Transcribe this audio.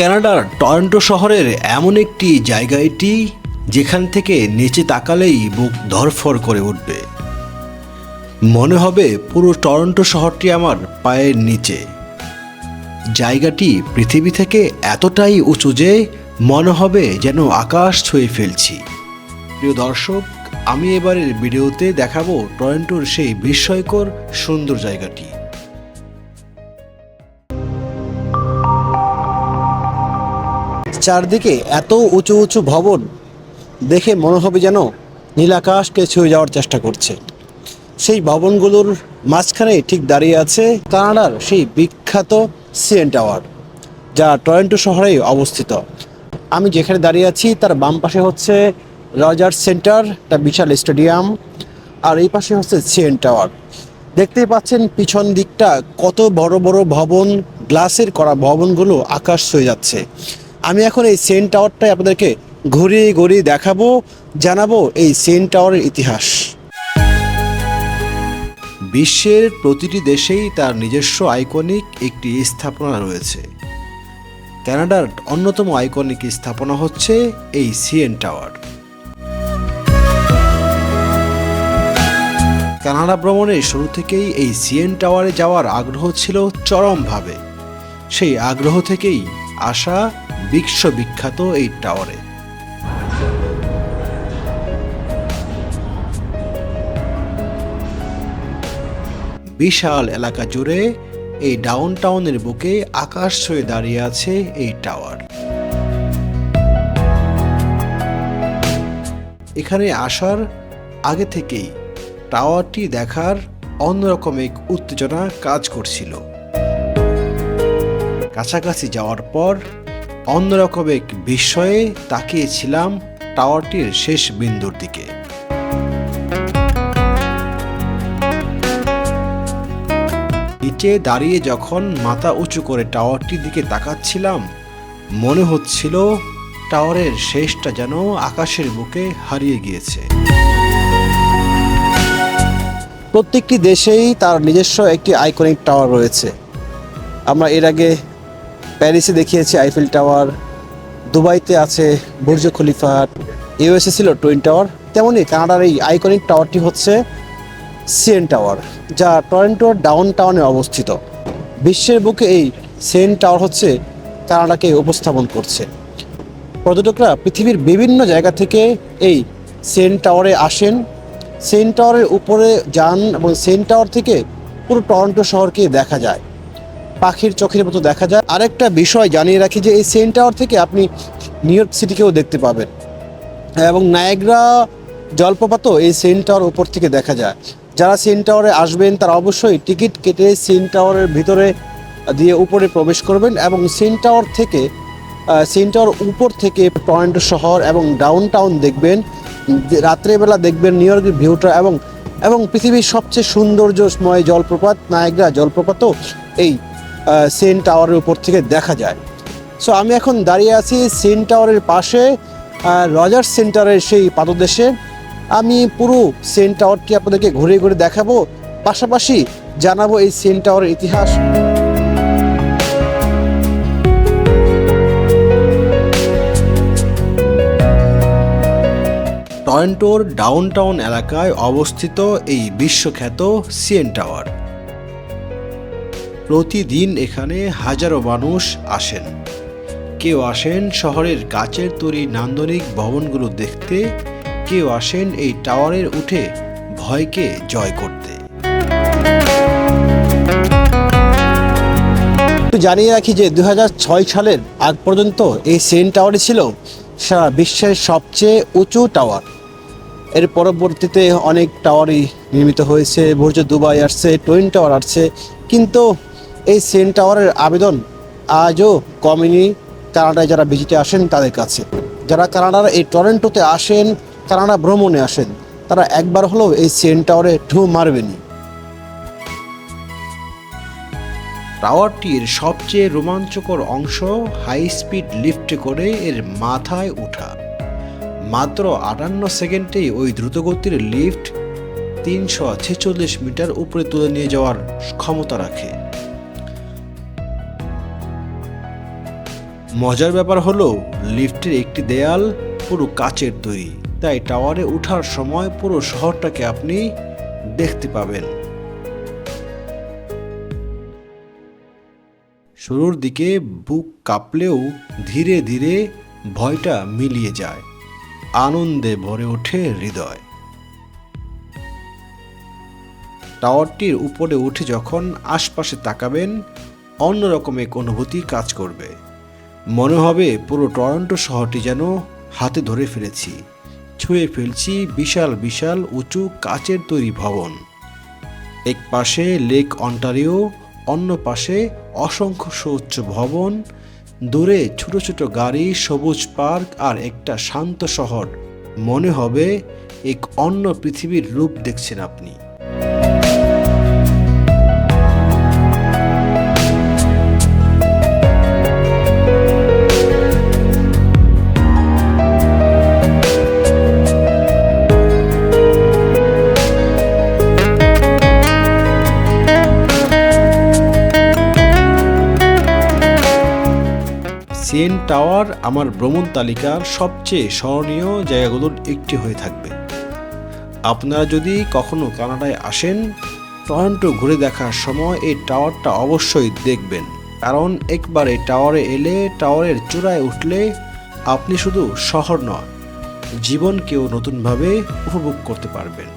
কানাডার টরন্টো শহরের এমন একটি জায়গা এটি যেখান থেকে নিচে তাকালেই বুক ধরফর করে উঠবে। মনে হবে পুরো টরন্টো শহরটি আমার পায়ের নিচে। জায়গাটি পৃথিবী থেকে এতটাই উঁচু যে মনে হবে যেন আকাশ ছুঁয়ে ফেলছি। প্রিয় দর্শক, আমি এবারের ভিডিওতে দেখাবো টরন্টোর সেই বিস্ময়কর সুন্দর জায়গাটি। চারদিকে এত উঁচু উঁচু ভবন দেখে মনে হবে যেন নীলাকাশকে ছুঁয়ে যাওয়ার চেষ্টা করছে। সেই ভবনগুলোর মাঝখানে ঠিক দাঁড়িয়ে আছে কানাডার সেই বিখ্যাত সিএন টাওয়ার, যা টরেন্টো শহরে অবস্থিত। আমি যেখানে দাঁড়িয়ে আছি, তার বাম পাশে হচ্ছে রজার সেন্টার, একটা বিশাল স্টেডিয়াম, আর এই পাশে হচ্ছে সিএন টাওয়ার। দেখতেই পাচ্ছেন পিছন দিকটা কত বড় বড় ভবন, গ্লাসের করা ভবনগুলো আকাশ ছুঁয়ে যাচ্ছে। আমি এখন এই সেন টাওয়ারটাই আপনাদেরকে ঘুরিয়ে ঘুরিয়ে দেখাবো, জানাব এই সেন টাওয়ারের ইতিহাস। বিশ্বের প্রতিটি দেশেই তার নিজস্ব আইকনিক একটি স্থাপনা রয়েছে। ক্যানাডার অন্যতম আইকনিক স্থাপনা হচ্ছে এই সিএন টাওয়ার। কানাডা ভ্রমণের শুরু থেকেই এই সিএন টাওয়ারে যাওয়ার আগ্রহ ছিল চরমভাবে। সেই আগ্রহ থেকেই আসা বিশ্ববিখ্যাত এই টাওয়ারে। বিশাল এলাকা জুড়ে এই ডাউন টাউনের বুকে আকাশ ছুঁয়ে দাঁড়িয়ে আছে এই টাওয়ার। এখানে আসার আগে থেকেই টাওয়ারটি দেখার অন্যরকম এক উত্তেজনা কাজ করছিল। কাছাকাছি যাওয়ার পর অন্যরকম এক বিস্ময়ে তাকিয়েছিলাম টাওয়ারটির শেষ বিন্দুর দিকে। নিচে দাঁড়িয়ে যখন মাথা উঁচু করে টাওয়ারটির দিকে তাকাচ্ছিলাম, মনে হচ্ছিল টাওয়ারের শেষটা যেন আকাশের বুকে হারিয়ে গিয়েছে। প্রত্যেকটি দেশেই তার নিজস্ব একটি আইকনিক টাওয়ার রয়েছে। আমরা এর আগে প্যারিসে দেখিয়েছে আইফেল টাওয়ার, দুবাইতে আছে বুর্জ খলিফা, ইউএসএ ছিল টুইন টাওয়ার, তেমনই কানাডার এই আইকনিক টাওয়ারটি হচ্ছে সিএন টাওয়ার, যা টরেন্টোর ডাউন টাউনে অবস্থিত। বিশ্বের বুকে এই সিএন টাওয়ার হচ্ছে কানাডাকে উপস্থাপন করছে। পর্যটকরা পৃথিবীর বিভিন্ন জায়গা থেকে এই সেন টাওয়ারে আসেন। সেন টাওয়ারের উপরে যান এবং সেন টাওয়ার থেকে পুরো টরন্টো শহরকে দেখা যায়। পাখির চোখের মতো দেখা যায়। আরেকটা বিষয় জানিয়ে রাখি যে এই সেন টাওয়ার থেকে আপনি নিউ ইয়র্ক সিটিকেও দেখতে পাবেন। এবং নায়গ্রা জলপ্রপাতও এই সেন টাওয়ার উপর থেকে দেখা যায়। যারা সেন টাওয়ারে আসবেন, তারা অবশ্যই টিকিট কেটে সেন টাওয়ারের ভিতরে দিয়ে উপরে প্রবেশ করবেন এবং সেন টাওয়ার থেকে সেন টাওয়ার উপর থেকে টরেন্টো শহর এবং ডাউন টাউন দেখবেন। রাত্রেবেলা দেখবেন নিউ ইয়র্কের ভিউটা এবং এবং পৃথিবীর সবচেয়ে সৌন্দর্যময় জলপ্রপাত, নায়গ্রা জলপ্রপাতও এই সেন টাওয়ারের উপর থেকে দেখা যায়। সো আমি এখন দাঁড়িয়ে আছি সেন টাওয়ারের পাশে রজার সেন্টারের সেই পাদদেশে। আমি পুরো সেন টাওয়ারটি আপনাদেরকে ঘুরে ঘুরে দেখাবো, পাশাপাশি জানাব এই সেন টাওয়ারের ইতিহাস। টরন্টোর ডাউনটাউন এলাকায় অবস্থিত এই বিশ্বখ্যাত সিএন টাওয়ার। প্রতিদিন এখানে হাজারো মানুষ আসেন। কেউ আসেন শহরের কাচের তৈরি নান্দনিক ভবনগুলো দেখতে, কেউ আসেন এই টাওয়ারের উঠে ভয়কে জয় করতে। জানিয়ে রাখি যে দু হাজার ছয় সালের আগ পর্যন্ত এই সেন টাওয়ারই ছিল সারা বিশ্বের সবচেয়ে উঁচু টাওয়ার। এর পরবর্তীতে অনেক টাওয়ারই নির্মিত হয়েছে। বুর্জ দুবাই আসছে, টুইন টাওয়ার আসছে। কিন্তু এই সেন টাওয়ারের আবেদন আজও কমেনি। কানাডায় যারা ভিজিটে আসেন তাদের কাছে। যারা কানাডার এই টরেন্টোতে আসেন, কানাডা ভ্রমণে আসেন, তারা একবার হলেও এই সেন টাওয়ারে ঢু মারবেনি টাওয়ারটির সবচেয়ে রোমাঞ্চকর অংশ হাই স্পিড লিফটে করে এর মাথায় ওঠা। মাত্র আটান্ন সেকেন্ডেই ওই দ্রুতগতির লিফট তিনশো ছেচল্লিশ মিটার উপরে তুলে নিয়ে যাওয়ার ক্ষমতা রাখে। মজার ব্যাপার হলো, লিফটের একটি দেয়াল পুরো কাচের তৈরি। তাই টাওয়ারে ওঠার সময় পুরো শহরটাকে আপনি দেখতে পাবেন। শুরুর দিকে বুক কাঁপলেও ধীরে ধীরে ভয়টা মিলিয়ে যায়। আনন্দে ভরে ওঠে হৃদয়। টাওয়ারটির উপরে উঠে যখন আশপাশে তাকাবেন, অন্যরকম এক অনুভূতি কাজ করবে। মনে হবে পুরো টরন্টো শহরটি যেন হাতে ধরে ফেলেছি। ছুঁয়ে ফেলছি বিশাল বিশাল, উঁচু কাচের তৈরি ভবন। এক পাশে লেক অন্টারিও, অন্য পাশে অসংখ্য সুউচ্চ ভবন, দূরে ছোট ছোট গাড়ি, সবুজ পার্ক আর একটা শান্ত শহর। মনে হবে এক অন্য পৃথিবীর রূপ দেখছেন আপনি। সিএন টাওয়ার আমার ভ্রমণ তালিকার সবচেয়ে স্মরণীয় জায়গাগুলোর একটি হয়ে থাকবে। আপনারা যদি কখনো কানাডায় আসেন, টরন্টো ঘুরে দেখার সময় এই টাওয়ারটা অবশ্যই দেখবেন। কারণ একবার এই টাওয়ারে এলে, টাওয়ারের চূড়ায় উঠলে আপনি শুধু শহর নয় জীবনকেও নতুনভাবে উপভোগ করতে পারবেন।